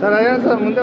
Sir ಅಯ್ಯ sir ಮುಂದೆ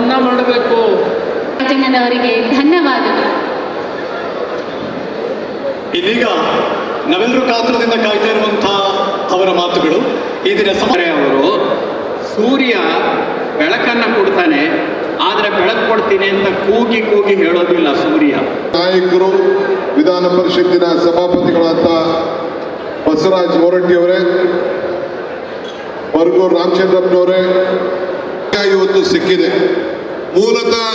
ಮನ್ನಾ ಮಾಡಬೇಕು. ರಾಜಣ್ಣನವರಿಗೆ ಧನ್ಯವಾದಗಳು. ಇದೀಗ ನಾವೆಲ್ಲರೂ ಕಾತುರದಿಂದ ಕಾಯ್ತಾ ಇರುವಂತಹ ಅವರ ಮಾತುಗಳು. ಈ ದಿನ ಸಮಯ ಅವರು ಸೂರ್ಯ ಬೆಳಕನ್ನ ಕೊಡ್ತಾನೆ ಆದರೆ ಬೆಳಕು ಕೊಡ್ತೀನಿ ಅಂತ ಕೂಗಿ ಕೂಗಿ ಹೇಳೋದಿಲ್ಲ ಸೂರ್ಯ. ನಾಯಕರು ವಿಧಾನ ಪರಿಷತ್ತಿನ ಸಭಾಪತಿಗಳಾದ ಬಸವರಾಜ್ ಹೊರಟ್ಟಿಯವರೇ ಬರ್ಗೂರ್ ರಾಮಚಂದ್ರಪ್ಪನವರೇ ಇವತ್ತು ಸಿಕ್ಕಿದೆ. ಮೂಲತಃ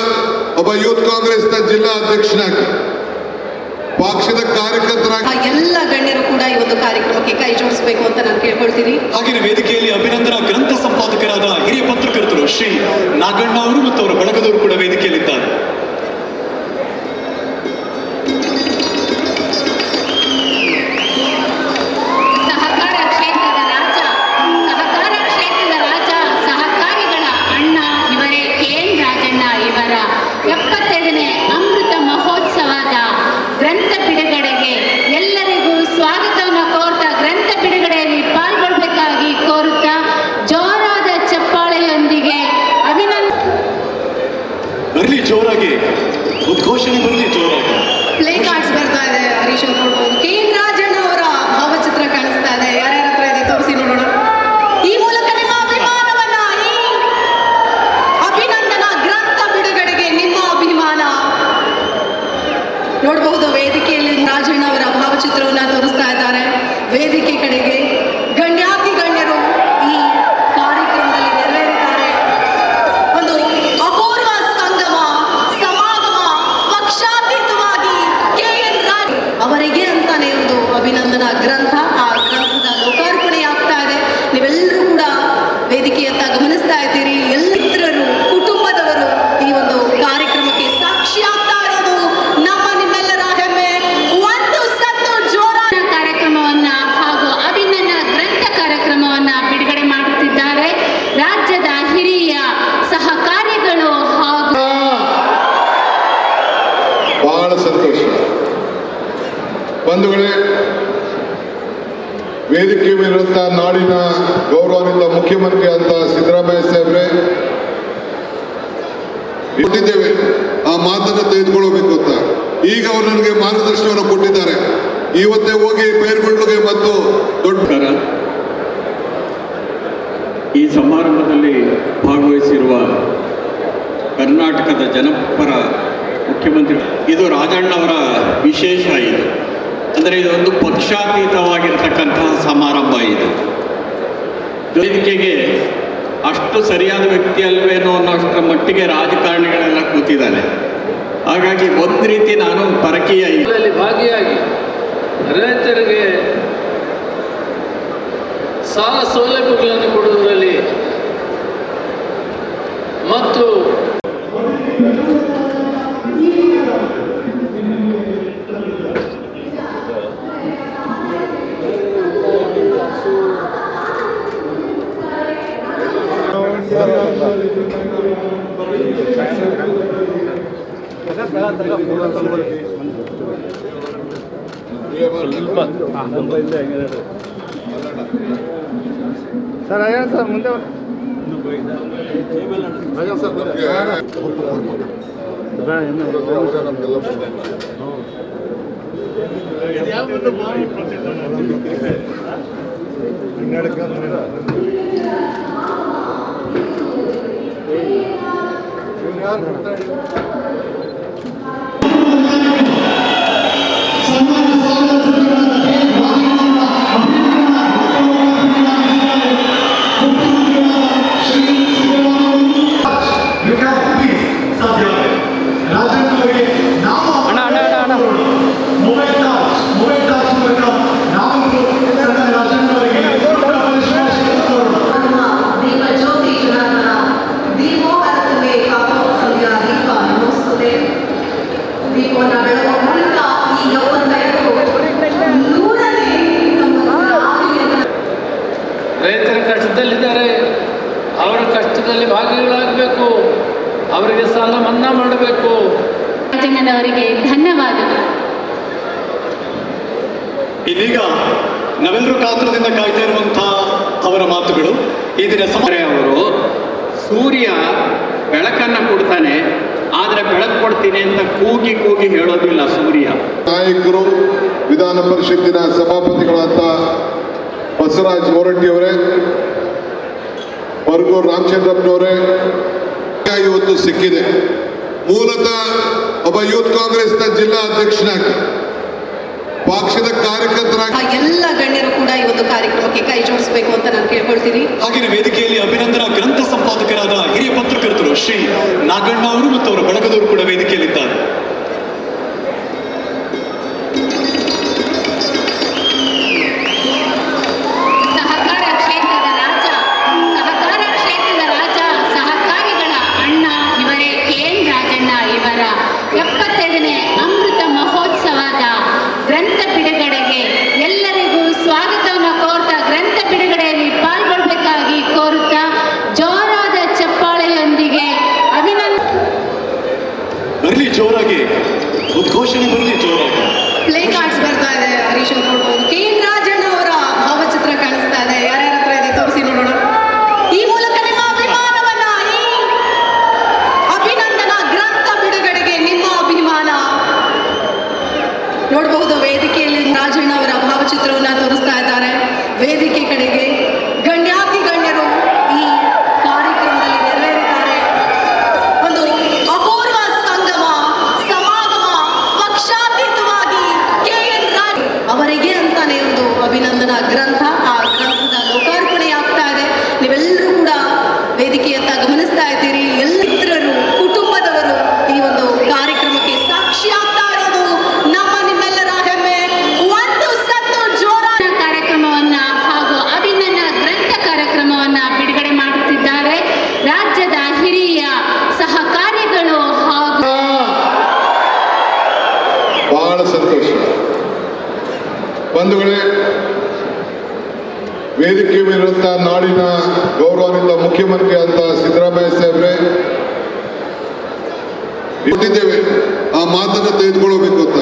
ಒಬ್ಬ ಯೂತ್ ಕಾಂಗ್ರೆಸ್ನ ಜಿಲ್ಲಾ ಅಧ್ಯಕ್ಷನಾಗಿ ಪಕ್ಷದ ಕಾರ್ಯಕರ್ತರ ಎಲ್ಲ ಗಣ್ಯರು ಕೂಡ ಈ ಒಂದು ಕಾರ್ಯಕ್ರಮಕ್ಕೆ ಕೈ ಜೋಡಿಸಬೇಕು ಅಂತ ನಾನು ಕೇಳ್ಕೊಳ್ತೀನಿ. ಹಾಗೆಯೇ ವೇದಿಕೆಯಲ್ಲಿ ಅಭಿನಂದನಾ ಗ್ರಂಥ ಸಂಪಾದಕರಾದ ಹಿರಿಯ ಪತ್ರಕರ್ತರು ಶ್ರೀ ನಾಗಣ್ಣ ಅವರು ಮತ್ತು ಅವರ ಬಳಗದವರು ಕೂಡ ವೇದಿಕೆಯಲ್ಲಿದ್ದಾರೆ. 저울하게 ನಾಡಿನ ಗೌರವಾನ್ವಿತ ಮುಖ್ಯಮಂತ್ರಿ ಅಂತ ಸಿದ್ದರಾಮಯ್ಯ ಸಾಹೇಬ್ರೆ ಕೊಟ್ಟಿದ್ದೇವೆ. ಆ ಮಾತನ್ನು ತೆಗೆದುಕೊಳ್ಳಬೇಕು ಅಂತ. ಈಗ ಅವರು ನನಗೆ ಮಾರ್ಗದರ್ಶನವನ್ನು ಕೊಟ್ಟಿದ್ದಾರೆ. ಇವತ್ತೇ ಹೋಗಿ ಪೈರುಗಳಿಗೆ ಮತ್ತು ದೊಡ್ಡ ಈ ಸಮಾರಂಭದಲ್ಲಿ ಭಾಗವಹಿಸಿರುವ ಕರ್ನಾಟಕದ ಜನಪರ ಮುಖ್ಯಮಂತ್ರಿ ಇದು ರಾಜಣ್ಣವರ ವಿಶೇಷ ಇದು. ಅಂದರೆ ಇದೊಂದು ಪಕ್ಷಾತೀತವಾಗಿರ್ತಕ್ಕಂತಹ ಸಮಾರಂಭ ಇದು. ವೇದಿಕೆಗೆ ಅಷ್ಟು ಸರಿಯಾದ ವ್ಯಕ್ತಿ ಅಲ್ವೇನೋ ಅನ್ನೋಷ್ಟರ ಮಟ್ಟಿಗೆ ರಾಜಕಾರಣಿಗಳೆಲ್ಲ ಕೂತಿದ್ದಾರೆ. ಹಾಗಾಗಿ ಒಂದು ರೀತಿ ನಾನು ಪರಕೀಯ ಇದರಲ್ಲಿ ಭಾಗಿಯಾಗಿ ರೈತರಿಗೆ ಸಾಲ ಸೌಲಭ್ಯಗಳನ್ನು ಕೊಡುವುದರಲ್ಲಿ ಮತ್ತು ಸರ್ ಅಯ್ಯ ಸರ್ ಮುಂದೆ ಬನ್ನಿ. ರೈತರ ಕಷ್ಟದಲ್ಲಿದ್ದಾರೆ ಅವರ ಕಷ್ಟದಲ್ಲಿ ಭಾಗಿಗಳಾಗಬೇಕು ಅವರಿಗೆ ಸಾಲ ಮನ್ನಾ ಮಾಡಬೇಕು. ಅವರಿಗೆ ಧನ್ಯವಾದಗಳು. ಇದೀಗ ನಾವೆಲ್ಲರೂ ಕಾತುರದಿಂದ ಕಾಯ್ತಾ ಇರುವಂತಹ ಅವರ ಮಾತುಗಳು. ಈ ದಿನ ಸಮಯ ಅವರು ಸೂರ್ಯ ಬೆಳಕನ್ನು ಕೊಡ್ತಾನೆ. ಆದರೆ ಬೆಳಕು ಕೊಡ್ತೀನಿ ಅಂತ ಕೂಗಿ ಕೂಗಿ ಹೇಳೋದಿಲ್ಲ ಸೂರ್ಯ. ನಾಯಕರು ವಿಧಾನ ಪರಿಷತ್ತಿನ ಸಭಾಪತಿಗಳಾದ ಬಸವರಾಜ್ ಹೊರಟ್ಟಿಯವರೇ ಬರ್ಗೂರ್ ರಾಮಚಂದ್ರಪ್ಪನವರೇ ಇವತ್ತು ಸಿಕ್ಕಿದೆ. ಮೂಲತಃ ಒಬ್ಬ ಯೂತ್ ಕಾಂಗ್ರೆಸ್ನ ಜಿಲ್ಲಾ ಅಧ್ಯಕ್ಷನಾಗಿ ಪಕ್ಷದ ಕಾರ್ಯಕರ್ತರ ಎಲ್ಲ ಗಣ್ಯರು ಕೂಡ ಈ ಒಂದು ಕಾರ್ಯಕ್ರಮಕ್ಕೆ ಕೈ ಜೋಡಿಸಬೇಕು ಅಂತ ನಾನು ಕೇಳ್ಕೊಳ್ತೀನಿ. ಹಾಗೆ ವೇದಿಕೆಯಲ್ಲಿ ಅಭಿನಂದನಾ ಗ್ರಂಥ ಸಂಪಾದಕರಾದ ಹಿರಿಯ ಪತ್ರಕರ್ತರು ಶ್ರೀ ನಾಗಣ್ಣ ಅವರು ಮತ್ತು ಅವರ ಬಳಗದವರು ಕೂಡ Запрошені ಬಂಧುಗಳೇ, ವೇದಿಕೆ ಮೇಲಿರುವಂತಹ ನಾಡಿನ ಗೌರವಾನ್ವಿತ ಮುಖ್ಯಮಂತ್ರಿ ಅಂತ ಸಿದ್ದರಾಮಯ್ಯ ಸಾಹೇಬ್ರೆ, ಕೊಟ್ಟಿದ್ದೇವೆ. ಆ ಮಾತನ್ನು ತೆಗೆದುಕೊಳ್ಳಬೇಕು ಅಂತ.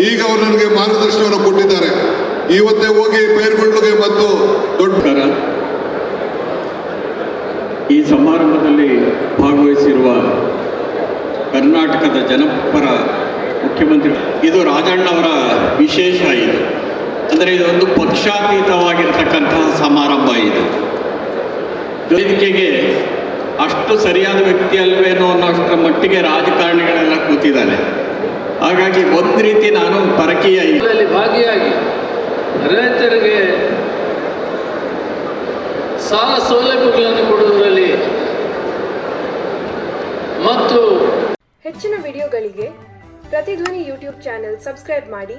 ಈಗ ಅವರು ನನಗೆ ಮಾರ್ಗದರ್ಶನವನ್ನು ಕೊಟ್ಟಿದ್ದಾರೆ. ಇವತ್ತೇ ಹೋಗಿ ಪೈರ್ಗುಂಡ್ಲುಗೆ ಮತ್ತು ದೊಡ್ಡ ಈ ಸಮಾರಂಭದಲ್ಲಿ ಭಾಗವಹಿಸಿರುವ ಕರ್ನಾಟಕದ ಜನಪರ ಮುಖ್ಯಮಂತ್ರಿ ಇದು ರಾಜಣ್ಣವರ ವಿಶೇಷ ಇದು. ಅಂದರೆ ಇದೊಂದು ಪಕ್ಷಾತೀತವಾಗಿರ್ತಕ್ಕಂತಹ ಸಮಾರಂಭ ಇದು. ವೇದಿಕೆಗೆ ಅಷ್ಟು ಸರಿಯಾದ ವ್ಯಕ್ತಿ ಅಲ್ವೇನೋ ಅನ್ನೋಷ್ಟರ ಮಟ್ಟಿಗೆ ರಾಜಕಾರಣಿಗಳೆಲ್ಲ ಕೂತಿದ್ದಾರೆ. ಹಾಗಾಗಿ ಒಂದು ರೀತಿ ನಾನು ಪರಕೀಯ ಇದರಲ್ಲಿ ಭಾಗಿಯಾಗಿ ರೈತರಿಗೆ ಸಾಲ ಸೌಲಭ್ಯಗಳನ್ನು ಕೊಡುವುದರಲ್ಲಿ ಮತ್ತು ಹೆಚ್ಚಿನ ವಿಡಿಯೋಗಳಿಗೆ ಪ್ರತಿಧ್ವನಿ ಯೂಟ್ಯೂಬ್ ಚಾನೆಲ್ ಸಬ್ಸ್ಕ್ರೈಬ್ ಮಾಡಿ.